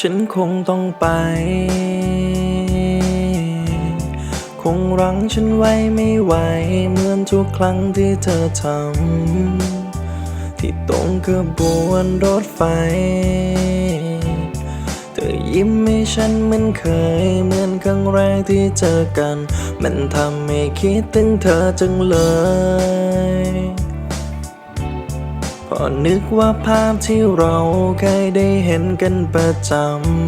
ฉันคงต้องไป คงรั้งฉันไว้ไม่ไหว เหมือนทุกครั้งที่เธอทำ ที่ตรงขบวนรถไฟ เธอยิ้มให้ฉันเหมือนเคย เหมือนครั้งแรกที่เจอกัน มันทำให้คิดถึงเธอจังเลย พอนึกว่าภาพที่เราเคยได้เห็นกันประจ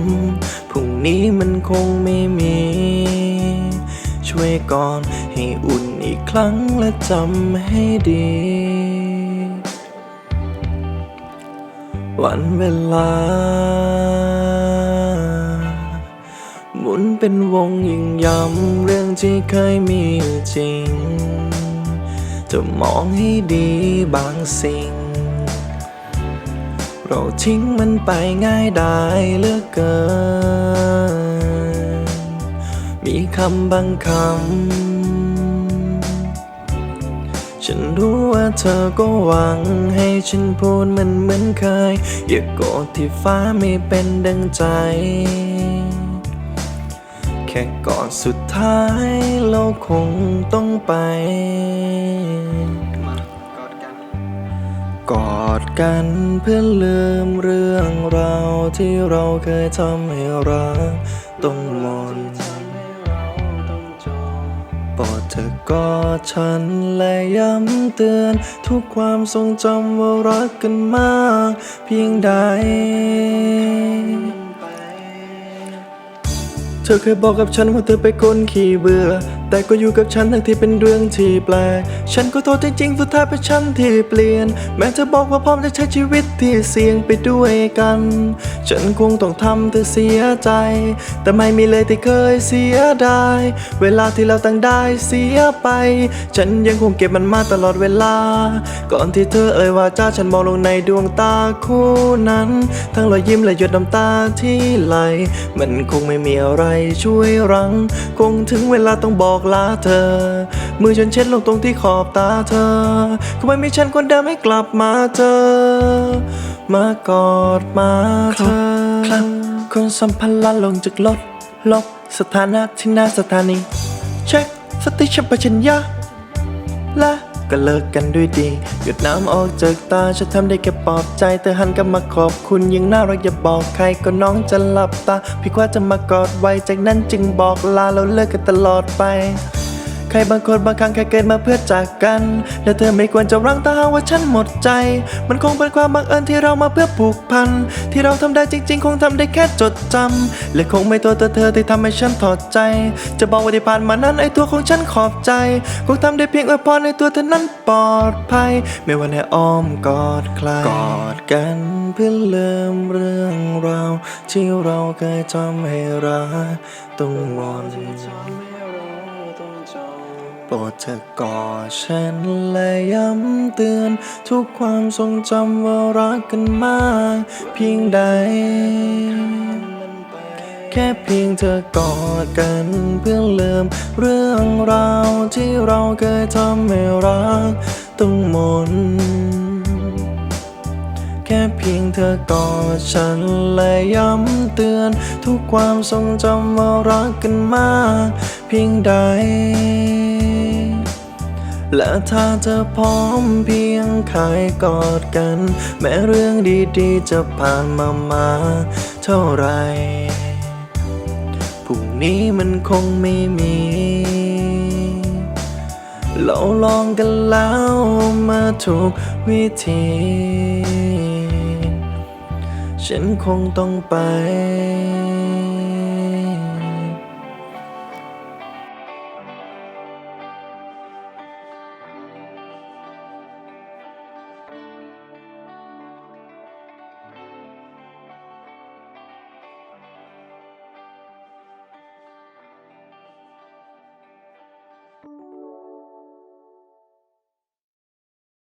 ำพรุ่งนี้มันคงไม่มี ช่วยก่อนให้อุ่นอีกครั้งและจำให้ดี วันเวลา หมุนเป็นวงยิ่งย้ำเรื่องที่เคยมีจริงจะมองให้ดีบางสิ่ง เราทิ้งมันไปง่ายได้เหลือกเกิน มีคำบางคำ ฉันรู้ว่าเธอก็หวังให้ฉันพูดมันเหมือนเคย อย่าโกรธที่ฟ้าไม่เป็นดังใจ แค่ก่อนสุดท้ายเราคงต้องไปกอ ดกันเพื่อลืมเรื่องราวที่เราเคยทำให้รักต้องมนปรดเธอกอดฉันและย้ำเตือน ทุกความทรงจำว่ารักกันมาก เพียงใด เธอเคยบอกกับฉันว่าเธอเป็นคนขี้เบื่อแต่ก็อยู่กับฉันทั้งที่เป็นเรื่องที่แปลก ฉันก็โทษจริงๆ สุดท้ายเป็นฉันที่เปลี่ยน แม้เธอบอกว่าพร้อมจะใช้ชีวิตที่เสี่ยงไปด้วยกัน ฉันคงต้องทำเธอเสียใจ แต่ไม่มีเลยที่เคยเสียดาย เวลาที่เราตั้งได้เสียไป ฉันยังคงเก็บมันมาตลอดเวลา ก่อนที่เธอเอ่ยว่าจ้าฉันมองลงในดวงตาคู่นั้น ทั้งรอยยิ้มและหยดน้ำตาที่ไหล มันคงไม่มีอะไรช่วยรั้ง คงถึงเวลาต้องบอกลาเธอ มือฉันเช็ดลงตรงที่ขอบตาเธอคงไม่มีฉันคนเดิมให้กลับมาเจอมากอดมาเธอครับคนสัมพันธ์ละลงจากรถลบสถานะที่หน้าสถานี เช็คสติฉันปัญญาและ ก็เลิกกันด้วยดี หยดน้ำออกจากตาฉันทำได้แค่ปลอบใจ เธอหันกลับมาขอบคุณยังน่ารักอย่าบอกใครก็น้องจะหลับตา พี่คว้าจะมากอดไว้จากนั้นจึงบอกลาเราเลิกกันตลอดไป ใครบางคนบางครั้งแค่เกิดมาเพื่อจากกัน และเธอไม่ควรจะรังตาหากว่าฉันหมดใจ มันคงเป็นความบังเอิญที่เรามาเพื่อผูกพัน ที่เราทำได้จริง ๆ คงทำได้แค่จดจำและคงไม่โทษแต่เธอที่ทำให้ฉันถอดใจ จะบอกว่าที่ผ่านมานั้นไอตัวของฉันขอบใจ คงทำได้เพียงอวยพรในตัวเธอนั้นปลอดภัย ไม่ว่าในอ้อมกอดใครกอดกันเพื่อลืมเรื่องราวที่เราเคยทำให้รักต้องมน เธอกอดฉันและย้ำเตือน ทุกความทรงจำว่ารักกันมาก เพียงใด แค่เพียงเธอกอดกันเพื่อลืมเรื่องราวที่เราเคยทำให้รักต้องหมนแค่เพียงเธอกอดฉันและย้ำเตือน ทุกความทรงจำว่ารักกันมาก เพียงใด และถ้าเธอพร้อมเพียงคายกอดกัน แม้เรื่องดีๆ จะผ่านมามาเท่าไรพรุ่งนี้มันคงไม่มี เราลองกันแล้วมาทุกวิธี ฉันคงต้องไป